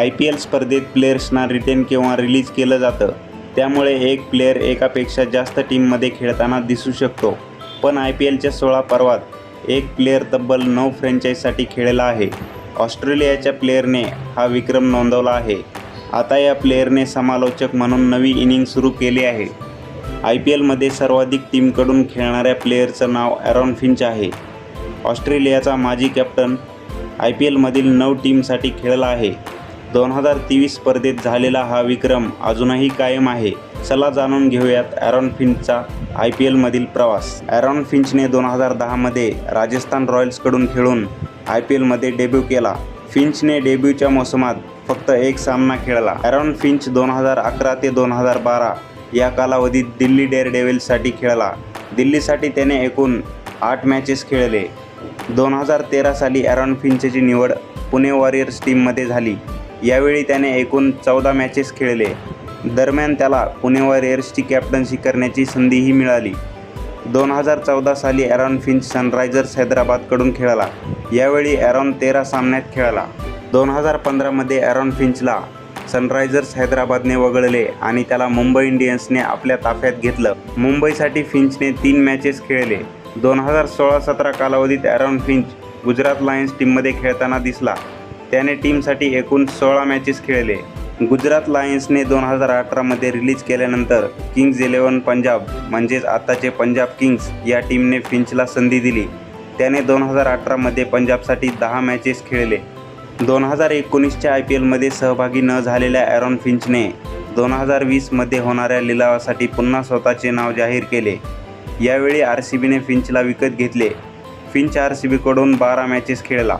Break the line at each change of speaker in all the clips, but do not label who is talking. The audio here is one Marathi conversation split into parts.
आय पी एल स्पर्धेत प्लेयर्सना रिटेन किंवा रिलीज केलं जातं. त्यामुळे एक प्लेयर एकापेक्षा जास्त टीममध्ये खेळताना दिसू शकतो. पण आय पी एलच्या सोळा पर्वात एक प्लेयर तब्बल नऊ फ्रँचाईजसाठी खेळला आहे. ऑस्ट्रेलियाच्या प्लेयरने हा विक्रम नोंदवला आहे. आता या प्लेयरने समालोचक म्हणून नवी इनिंग सुरू केली आहे. आय पी एलमध्ये सर्वाधिक टीमकडून खेळणाऱ्या प्लेयरचं नाव ॲरॉन फिंच आहे. ऑस्ट्रेलियाचा माजी कॅप्टन आय पी एलमधील नऊ टीमसाठी खेळला आहे. दोन हजार तेवीस स्पर्धेत झालेला हा विक्रम अजूनही कायम आहे. चला जाणून घेऊयात ॲरॉन फिंचचा आय पी एलमधील प्रवास. ॲरॉन फिंचने दोन हजार दहामध्ये राजस्थान रॉयल्सकडून खेळून आय पी एलमध्ये डेब्यू केला. फिंचने डेब्यूच्या मोसमात फक्त एक सामना खेळला. ॲरॉन फिंच दोन हजार अकरा ते दोन हजार बारा या कालावधीत दिल्ली डेअरडेव्हिल्ससाठी खेळला. दिल्लीसाठी त्याने एकूण आठ मॅचेस खेळले. दोन हजार तेरा साली ॲरॉन फिंचची निवड पुणे वॉरियर्स टीममध्ये झाली. यावेळी त्याने एकूण चौदा मॅचेस खेळले. दरम्यान त्याला पुणे वॉरियर्सची कॅप्टन्सी करण्याची संधीही मिळाली. दोन हजार चौदा साली ॲरॉन फिंच सनरायझर्स हैदराबादकडून खेळला. यावेळी ॲरॉन तेरा सामन्यात खेळला. दोन हजार पंधरामध्ये ॲरॉन फिंचला सनरायझर्स हैदराबादने वगळले आणि त्याला मुंबई इंडियन्सने आपल्या ताफ्यात घेतलं. मुंबईसाठी फिंचने तीन मॅचेस खेळले. दोन हजार सोळा सतरा कालावधीत ॲरॉन फिंच गुजरात लायन्स टीममध्ये खेळताना दिसला. त्याने टीमसाठी एकूण सोळा मॅचेस खेळले. गुजरात लायन्सने दोन हजार अठरामध्ये रिलीज केल्यानंतर किंग्ज इलेवन पंजाब म्हणजेच आताचे पंजाब किंग्स या टीमने फिंचला संधी दिली. त्याने दोन हजार अठरामध्ये पंजाबसाठी दहा मॅचेस खेळले. दोन हजार एकोणीसच्या आय पी एलमध्ये सहभागी न झालेल्या ॲरॉन फिंचने दोन हजार वीसमध्ये होणाऱ्या लिलावासाठी पुन्हा स्वतःचे नाव जाहीर केले. यावेळी आर सी बीने फिंचला विकत घेतले. फिंच आर सी बीकडून बारा मॅचेस खेळला.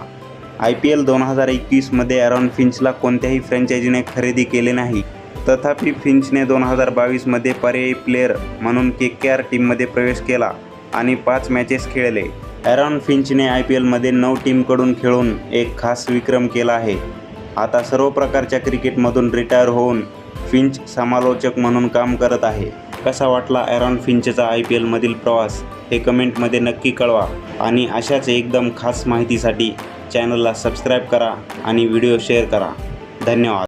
आय पी एल दोन हजार एकवीसमध्ये ॲरॉन फिंचला कोणत्याही फ्रँचायझीने खरेदी केले नाही. तथापि फिंचने दोन हजार बावीसमध्ये पर्यायी प्लेअर म्हणून के के आर टीममध्ये प्रवेश केला आणि पाच मॅचेस खेळले. ॲरॉन फिंचने आय पी एलमध्ये नऊ टीमकडून खेळून एक खास विक्रम केला आहे. आता सर्व प्रकारच्या क्रिकेटमधून रिटायर होऊन फिंच समालोचक म्हणून काम करत आहे. कसा वाटला ॲरॉन फिंचचा आय पी एलमधील प्रवास हे कमेंटमध्ये नक्की कळवा. आणि अशाच एकदम खास माहितीसाठी चॅनलला सबस्क्राईब करा आणि व्हिडिओ शेअर करा. धन्यवाद.